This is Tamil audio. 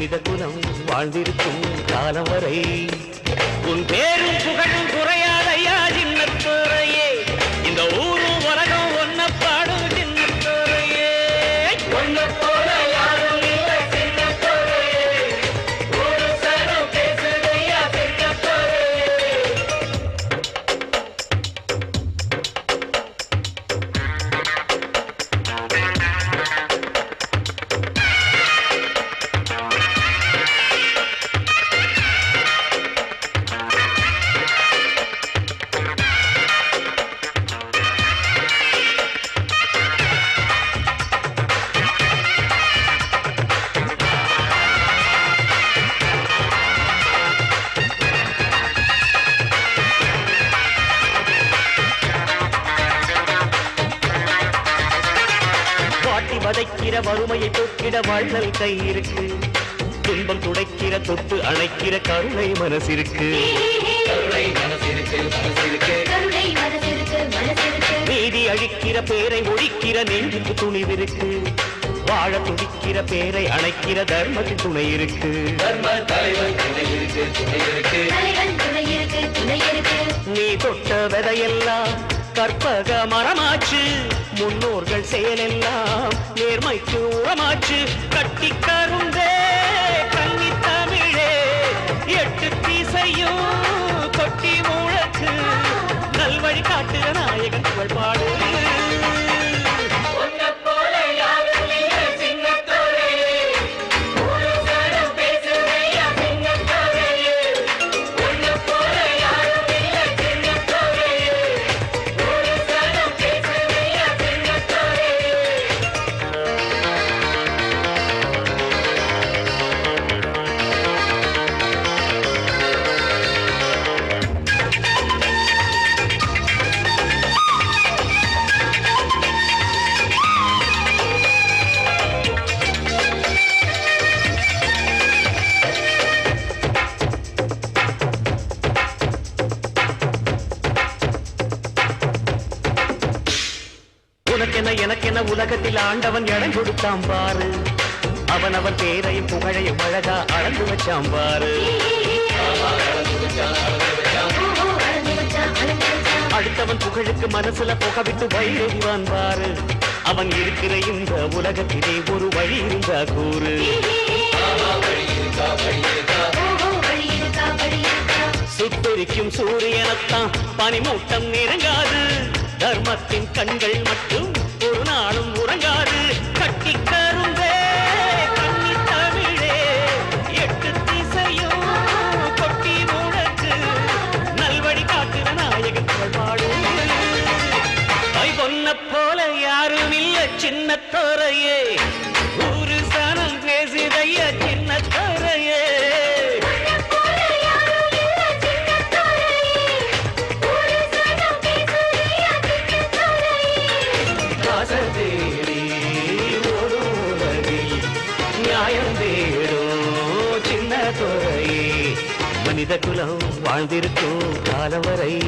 மனித குலம் வாழ்ந்திருக்கும் காலம் வரை. உன் பேரும் புகழும் குறையா வாட்டி வதைக்கிற வறுமையை தொக்கிட வள்ளல் கை இருக்கு துன்பம் துடைக்கிற தொட்டு அணைக்கிற கருணை மனசிருக்கு நீதி அழிக்கிற பேரை ஒழிக்கிற நெஞ்சுக்கு துணிவிருக்கு. வாழ துடிக்கிற பேரை அணைக்கிற தர்மத்தின் துணை இருக்கு நீ தொட்ட விதையெல்லாம் கற்பக மரமாச்சு. முன்னோர்கள் செயலெல்லாம் நேர்மைக்கு உரமாச்சு கட்டி உனக்கென எனக்கென உலகத்தில் ஆண்டவன் இடம் கொடுத்தான் பாரு. அவன் அவன் பேரையும் புகழையும் அழகா அளந்து வச்சான் பாரு. அடுத்தவன் புகழுக்கு மனசுல புகவிட்டு விட்டு பாரு. அவன் இருக்கிற இந்த உலகத்திலே ஒரு வழி இருந்தா கூறு. ஓஹோ சுட்டெரிக்கும் சூரியனத்தான் பனிமூட்டம் நெருங்காது தர்மத்தின் கண்கள் மட்டும் ஒரு நாளும் உறங்காது. கட்டி கருந்தே கன்னி தமிழே. எட்டு திசையும் கொட்டி முழக்கு நல்வழி காட்டுற நாயகன் புகழ் கை பொன்ன போல யாரும் இல்ல சின்ன தோரையே ஊரு சனம் பேசுதைய சின்ன நியாயம் தேடும் சின்ன துறை. மனித குலம் வாழ்ந்திருக்கும் காலம் வரை.